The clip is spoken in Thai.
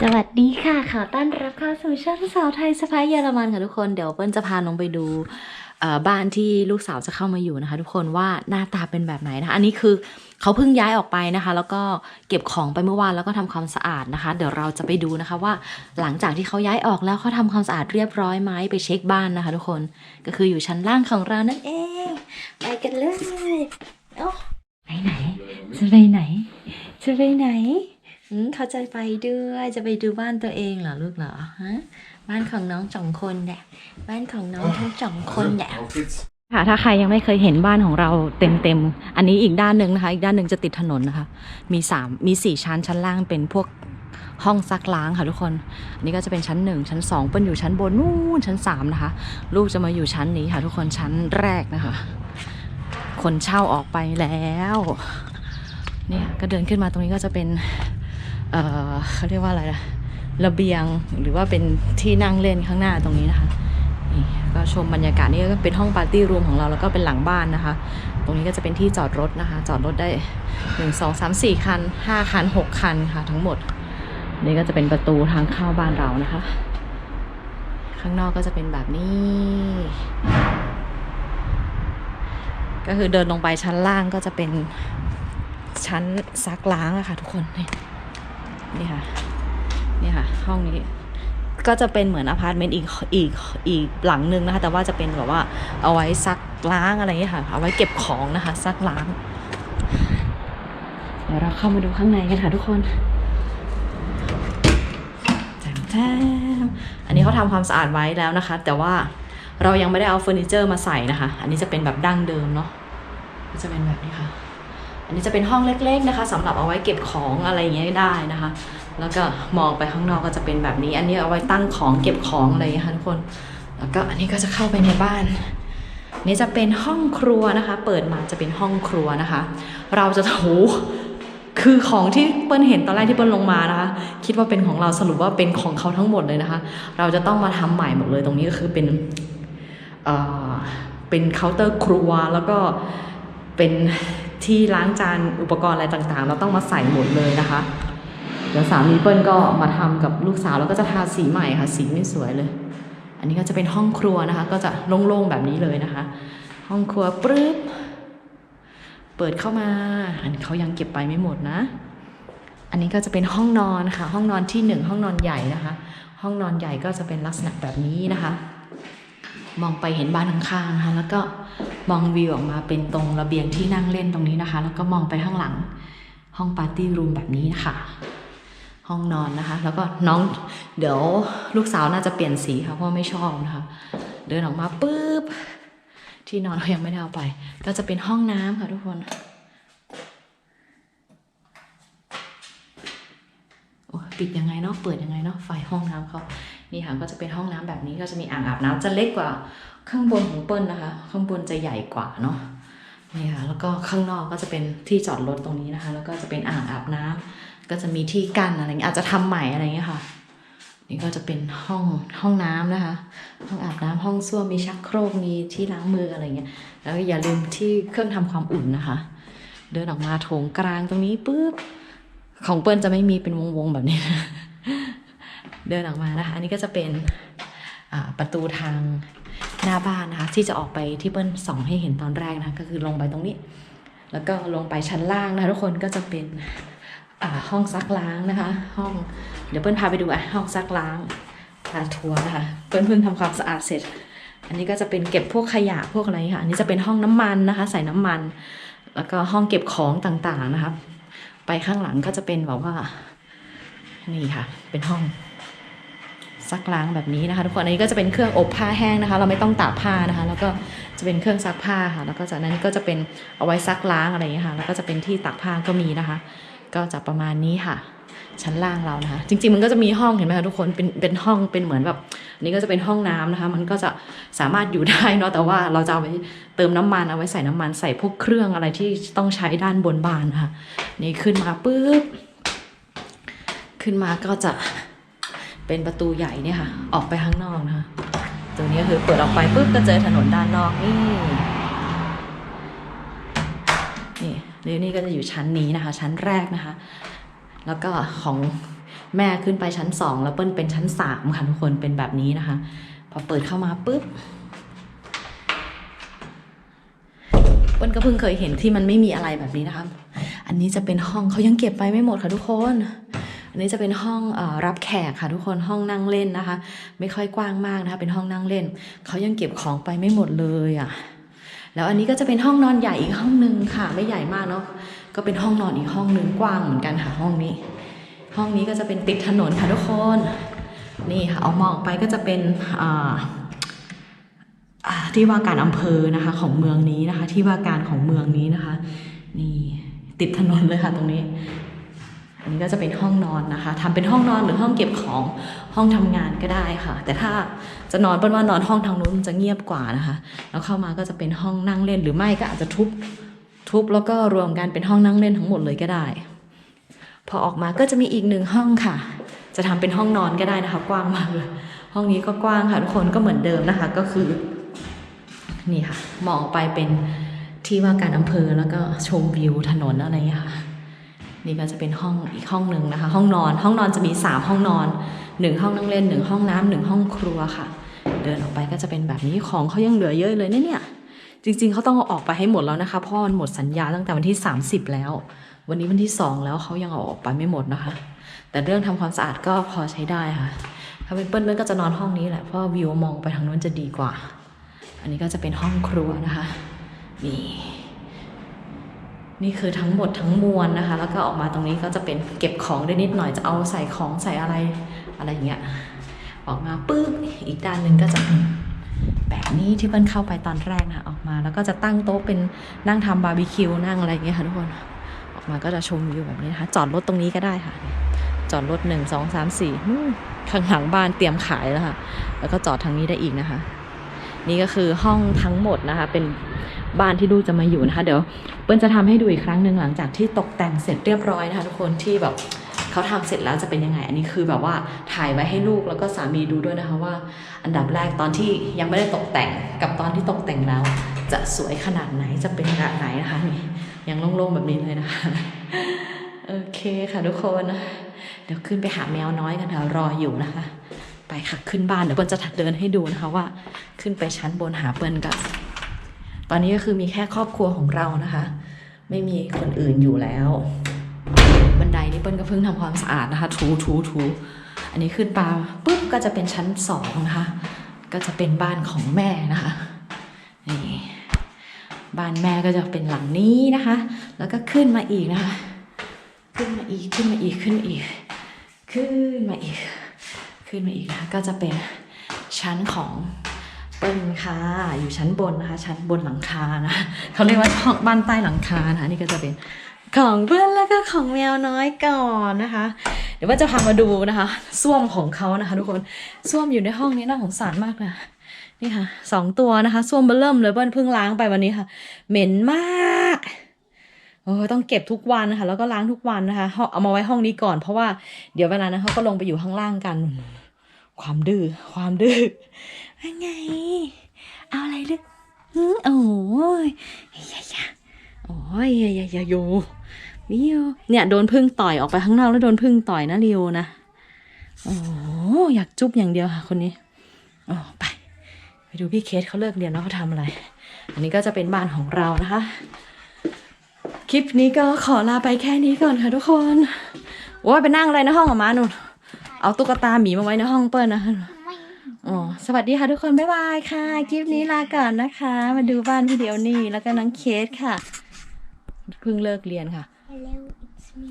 สวัสดีค่ะขอต้อนรับเข้าสู่ช่องสาวไทยสะพายเยอรมันค่ะทุกคนเดี๋ยวเปิ้ลจะพาน้องไปดูบ้านที่ลูกสาวจะเข้ามาอยู่นะคะ ทุกคนว่าหน้าตาเป็นแบบไหนนะคะ อันนี้คือเขาเพิ่งย้ายออกไปนะคะ แล้วก็เก็บของไปเมื่อวานแล้วก็ทำความสะอาดนะคะ เดี๋ยวเราจะไปดูนะคะว่าหลังจากที่เขาย้ายออกแล้วเขาทำความสะอาดเรียบร้อยไหมไปเช็คบ้านนะคะ ทุกคนก็คืออยู่ชั้นล่างของเรานั่นเองไปกันเลยเอ้าไปไหนจะไปไหนจะไปไหน เขาจะไปด้วยจะไปดูบ้านตัวเองเหรอลูกเหรอฮะบ้านของน้องสองคนแหละบ้านของน้องทั้งสองคนแหละ Auf geht's. ค่ะถ้าใครยังไม่เคยเห็นบ้านของเราเต็มเต็มๆ อันนี้อีกด้านหนึ่งนะคะ อีกด้านหนึ่งจะติดถนนนะคะ มีสามมีสี่ชั้นชั้นล่างเป็นพวกห้องซักล้างค่ะทุกคน อันนี้ก็จะเป็นชั้นหนึ่งชั้นสองเปิ้ลอยู่ชั้นบนนู่นชั้นสามนะคะ ลูกจะมาอยู่ชั้นนี้ค่ะ ทุกคนชั้นแรกนะคะ คนเช่าออกไปแล้ว เนี่ยก็เดินขึ้นมาตรงนี้ก็จะเป็น เเขาเรียกว่าอะไรนะระเบียงหรือว่าเป็นที่นั่งเล่นข้างหน้าตรงนี้นะคะนี่ก็ชมบรรยากาศนี่ก็เป็นห้องปาร์ตี้รูมของเราแล้วก็เป็นหลังบ้านนะคะ ตรงนี้ก็จะเป็นที่จอดรถนะคะ จอดรถได้หนึ่งสองสามสี่คันห้าคันหกคันค่ะ ทั้งหมด นี่ก็จะเป็นประตูทางเข้าบ้านเรานะคะ ข้างนอกก็จะเป็นแบบนี้ ก็คือเดินลงไปชั้นล่างก็จะเป็นชั้นซักล้างอะค่ะทุกคนนี่ นี่ค่ะ นี่ค่ะ ห้องนี้ก็จะเป็นเหมือนอพาร์ตเมนต์อีกอีกอีกหลังนึงนะคะ แต่ว่าจะเป็นแบบว่าเอาไว้ซักล้างอะไรอย่างเงี้ยค่ะ เอาไว้เก็บของนะคะ ซักล้าง เดี๋ยวเราเข้ามาดูข้างในกันค่ะทุกคนแจมแจมอันนี้เขาทำความสะอาดไว้แล้วนะคะ แต่ว่าเรายังไม่ได้เอาเฟอร์นิเจอร์มาใส่นะคะ อันนี้จะเป็นแบบดั้งเดิมเนาะจะเป็นแบบนี้ค่ะ นนี้จะเป็นห้องเล็กๆนะคะสำหรับเอาไว้เก็บของอะไรอย่างเงี้ยได้นะคะ แล้วก็มองไปข้างนอกก็จะเป็นแบบนี้ อันนี้เอาไว้ตั้งของเก็บของอะไรอย่างเงี้ยค่ะทุกคน แล้วก็อันนี้ก็จะเข้าไปในบ้านนี่จะเป็นห้องครัวนะคะ เปิดมาจะเป็นห้องครัวนะคะ เราจะโหคือของที่เปิ้ลเห็นตอนแรกที่เปิ้ลลงมานะคะ คิดว่าเป็นของเราสรุปว่าเป็นของเขาทั้งหมดเลยนะคะ เราจะต้องมาทำใหม่หมดเลยตรงนี้ก็คือเป็นเอ่อเป็นเคาน์เตอร์ครัวแล้วก็เป็น ที่ล้างจานอุปกรณ์อะไรต่างๆ เราต้องมาใส่หมดเลยนะคะ เดี๋ยวสามีเปิ้ลก็มาทำกับลูกสาวแล้วก็จะทาสีใหม่ค่ะ สีไม่สวยเลย อันนี้ก็จะเป็นห้องครัวนะคะ ก็จะโล่งๆแบบนี้เลยนะคะ ห้องครัวปรึ๊บเปิดเข้ามา อันนี้เขายังเก็บไปไม่หมดนะ อันนี้ก็จะเป็นห้องนอนค่ะ ห้องนอนที่หนึ่งห้องนอนใหญ่นะคะ ห้องนอนใหญ่ก็จะเป็นลักษณะแบบนี้นะคะ มองไปเห็นบ้านข้างๆนะคะแล้วก็มองวิวออกมาเป็นตรงระเบียงที่นั่งเล่นตรงนี้นะคะ แล้วก็มองไปข้างหลังห้องปาร์ตี้รูมแบบนี้นะคะห้องนอนนะคะ แล้วก็น้องเดี๋ยวลูกสาวน่าจะเปลี่ยนสีค่ะเพราะไม่ชอบนะคะ เดินออกมาปุ๊บที่นอนเขายังไม่ได้เอาไป ก็จะเป็นห้องน้ำค่ะทุกคนปิดยังไงเนาะเปิดยังไงเนาะไฟห้องน้ำเขา นี่ค่ะก็จะเป็นห้องน้ำแบบนี้ก็จะมีอ่างอาบน้ำจะเล็กกว่าข้างบนของเปิ้ลนะคะ ข้างบนจะใหญ่กว่าเนาะนี่ค่ะแล้วก็ข้างนอกก็จะเป็นที่จอดรถตรงนี้นะคะ แล้วก็จะเป็นอ่างอาบน้ำก็จะมีที่กั้นอะไรเงี้ยอาจจะทำใหม่อะไรเงี้ยค่ะ นี่ก็จะเป็นห้องห้องน้ำนะคะห้องอาบน้ำห้องส้วมมีชักโครกมีที่ล้างมืออะไรเงี้ยแล้วก็อย่าลืมที่เครื่องทำความอุ่นนะคะ เดินออกมาโถงกลางตรงนี้ปุ๊บของเปิ้ลจะไม่มีเป็นวงๆแบบนี้นะ เดินออกมานะคะ อันนี้ก็จะเป็นประตูทางหน้าบ้านนะคะ ที่จะออกไปที่เปิ้ลส่องให้เห็นตอนแรกนะคะก็คือลงไปตรงนี้ แล้วก็ลงไปชั้นล่างนะคะทุกคนก็จะเป็นห้องซักล้างนะคะ ห้องเดี๋ยวเปิ้ลพาไปดูอะห้องซักล้างพาทัวร์นะคะเปิ้ลเพิ่งทำความสะอาดเสร็จ อันนี้ก็จะเป็นเก็บพวกขยะพวกอะไรค่ะอันนี้จะเป็นห้องน้ำมันนะคะ ใส่น้ำมัน แล้วก็ห้องเก็บของต่างๆนะคะ ไปข้างหลังก็จะเป็นแบบว่านี่ค่ะ เป็นห้อง ซักล้างแบบนี้นะคะทุกคนอันนี้ก็จะเป็นเครื่องอบผ้าแห้งนะคะ เราไม่ต้องตากผ้านะคะ แล้วก็จะเป็นเครื่องซักผ้าค่ะ แล้วก็จากนั้นก็จะเป็นเอาไว้ซักล้างอะไรอย่างเงี้ยค่ะแล้วก็จะเป็นที่ตากผ้าก็มีนะคะ ก็จะประมาณนี้ค่ะ ชั้นล่างเรานะคะ จริง ๆ มันก็จะมีห้องเห็นไหมคะทุกคนเป็นเป็นห้องเป็นเหมือนแบบนนี้ก็จะเป็นห้องน้ำนะคะ มันก็จะสามารถอยู่ได้เนาะแต่ว่าเราจะเอาไว้เติมน้ำมันเอาไว้ใส่น้ำมันใส่พวกเครื่องอะไรที่ต้องใช้ด้านบนบานนะคะนี่ขึ้นมาปุ๊บขึ้นมาก็จะ เป็นประตูใหญ่เนี่ยค่ะ ออกไปข้างนอกนะคะตัวนี้คือเปิดออกไปปุ๊บก็เจอถนนด้านนอกนี่นี่นี่นี่ก็จะอยู่ชั้นนี้นะคะ ชั้นแรกนะคะ แล้วก็ของแม่ขึ้นไปชั้นสองแล้วเปิ้ลเป็นชั้นสามค่ะทุกคนเป็นแบบนี้นะคะ พอเปิดเข้ามาปุ๊บเปิ้ลก็เพิ่งเคยเห็นที่มันไม่มีอะไรแบบนี้นะคะ อันนี้จะเป็นห้องเขายังเก็บไปไม่หมดค่ะทุกคน อันนี้จะเป็นห้องอรับแขกค่ะทุกคนห้องนั่งเล่นนะคะ ไม่ค่อยกว้างมากนะคะเป็นห้องนั่งเล่นเขายังเก็บของไปไม่หมดเลยอะแล้วอันนี้ก็จะเป็นห้องนอนใหญ่อีกห้องหนึ่งค่ะ ไม่ใหญ่มากเนาะก็เป็นห้องนอนอีกห้องหนึ่งกว้างเหมือนกันค่ะห้องนี้ ห้องนี้ก็จะเป็นติดถนนค่ะทุกคนนี่ค่ะเอามองออกไปก็จะเป็นที่ว่าการอำเภอนะคะของเมืองนี้นะคะ ที่ว่าการของเมืองนี้นะคะ นี่ติดถนนเลยค่ะตรงนี้ อันนี้ก็จะเป็นห้องนอนนะคะทำเป็นห้องนอนหรือห้องเก็บของห้องทำงานก็ได้ค่ะ แต่ถ้าจะนอนเป็นว่านอนห้องทางนู้นจะเงียบกว่านะคะ แล้วเข้ามาก็จะเป็นห้องนั่งเล่นหรือไม่ก็อาจจะทุบทุบแล้วก็รวมกันเป็นห้องนั่งเล่นทั้งหมดเลยก็ได้ พอออกมาก็จะมีอีกหนึ่งห้องค่ะ จะทำเป็นห้องนอนก็ได้นะคะ กว้างมากเลยห้องนี้ก็กว้างค่ะทุกคนก็เหมือนเดิมนะคะ ก็คือนี่ค่ะมองไปเป็นที่ว่าการอำเภอแล้วก็ชมวิวถนนอะไรอย่างเงี้ยค่ะ นี่ก็จะเป็นห้องอีกห้องหนึ่งนะคะ ห้องนอนห้องนอนจะมีสามห้องนอนหนึ่งห้องนั่งเล่นหนึ่งห้องน้ำหนึ่งห้องครัวค่ะ เดินออกไปก็จะเป็นแบบนี้ของเขายังเหลือเยอะเลยเนี่ยจริง ๆเขาต้องเอาออกไปให้หมดแล้วนะคะเพราะมันหมดสัญญาตั้งแต่วันที่ 30 แล้ว วันนี้วันที่ 2 แล้วเขายังเอาออกไปไม่หมดนะคะ แต่เรื่องทำความสะอาดก็พอใช้ได้ค่ะ ถ้าเป็นเปิ้ลเปิ้ลก็จะนอนห้องนี้แหละเพราะวิวมองไปทางนู้นจะดีกว่า อันนี้ก็จะเป็นห้องครัวนะคะนี่ นี่คือทั้งหมดทั้งมวลนะคะ แล้วก็ออกมาตรงนี้ก็จะเป็นเก็บของได้นิดหน่อยจะเอาใส่ของใส่อะไรอะไรอย่างเงี้ยออกมาปึ๊บอีกด้านหนึ่งก็จะเป็นแบบนี้ที่เปิ้ลเข้าไปตอนแรกนะคะออกมา แล้วก็จะตั้งโต๊ะเป็นนั่งทำบาร์บีคิวนั่งอะไรอย่างเงี้ยค่ะทุกคนออกมาก็จะชมวิวแบบนี้นะคะจอดรถตรงนี้ก็ได้ค่ะ จอดรถหนึ่งสองสามสี่ข้างหลังบ้านเตรียมขายแล้วค่ะ แล้วก็จอดทางนี้ได้อีกนะคะ นี่ก็คือห้องทั้งหมดนะคะ เป็นบ้านที่ลูกจะมาอยู่นะคะ เดี๋ยว เปิ้ลจะทำให้ดูอีกครั้งหนึ่งหลังจากที่ตกแต่งเสร็จเรียบร้อยนะคะทุกคนที่แบบเขาทำเสร็จแล้วจะเป็นยังไง อันนี้คือแบบว่าถ่ายไว้ให้ลูกแล้วก็สามีดูด้วยนะคะว่า อันดับแรกตอนที่ยังไม่ได้ตกแต่งกับตอนที่ตกแต่งแล้ว จะสวยขนาดไหนจะเป็นแบบไหนนะคะนี่ยังโล่งๆแบบนี้เลยนะคะ โอเคค่ะทุกคน เดี๋ยวขึ้นไปหาแมวน้อยกันค่ะรออยู่นะคะ ไปค่ะขึ้นบ้านเดี๋ยวเปิ้ลจะเดินให้ดูนะคะว่า ขึ้นไปชั้นบนหาเปิ้ลกัน ตอนนี้ก็คือมีแค่ครอบครัวของเรานะคะ ไม่มีคนอื่นอยู่แล้ว บันไดนี่เปิ้ลก็เพิ่งทำความสะอาดนะคะ ถูถูถูอันนี้ขึ้นไปปุ๊บก็จะเป็นชั้นสองนะคะ ก็จะเป็นบ้านของแม่นะคะนี่บ้านแม่ก็จะเป็นหลังนี้นะคะ แล้วก็ขึ้นมาอีกนะคะ ขึ้นมาอีกขึ้นมาอีกขึ้นมาอีก ขึ้นมาอีก ขึ้นมาอีกนะคะก็จะเป็นชั้นของ ปิ้ลค่ะ อยู่ชั้นบนนะคะ ชั้นบนหลังคานะเขาเรียกว่าห้องบ้านใต้หลังคานะคะนี่ก็จะเป็นของเพื่อนแล้วก็ของแมวน้อยก่อนนะคะ เดี๋ยวว่าจะพามาดูนะคะส้วมของเขานะคะทุกคนส้วมอยู่ในห้องนี้น่าสงสารมากนะนี่ค่ะสองตัวนะคะส้วมเบอร์เริ่มเลยเปิ้ลเพิ่งล้างไปวันนี้ค่ะ เหม็นมากโอ้ยต้องเก็บทุกวันนะคะแล้วก็ล้างทุกวันนะคะเอามาไว้ห้องนี้ก่อน เพราะว่าเดี๋ยวเวลานั้นเขาก็ลงไปอยู่ข้างล่างกัน ความดื้อความดื้อ ยังไง เอาอะไรลึกโอ้ยอย่าอย่าโอ้ยอย่าอย่าอย่าอยู่วิวเนี่ยโดนพึ่งต่อยออกไปข้างนอกแล้วโดนพึ่งต่อยนะริวนะ โอ้อยากจุ๊บอย่างเดียวค่ะคนนี้โอ้ไป ไปดูพี่เคสเขาเลิกเรียนแล้วเขาทำอะไร อันนี้ก็จะเป็นบ้านของเรานะคะ คลิปนี้ก็ขอลาไปแค่นี้ก่อนค่ะทุกคน โอ้ยไปนั่งอะไรในห้องกับมาหนูเอาตุ๊กตาหมีมาไว้ในห้องเปิ้ลนะ อ๋อ สวัสดีค่ะทุกคน บ๊ายบายค่ะ คลิปนี้ลาก่อนนะคะ มาดูบ้านพี่เดียวนี่ แล้วก็น้องเคสค่ะ เพิ่งเลิกเรียนค่ะ Hello, it's me.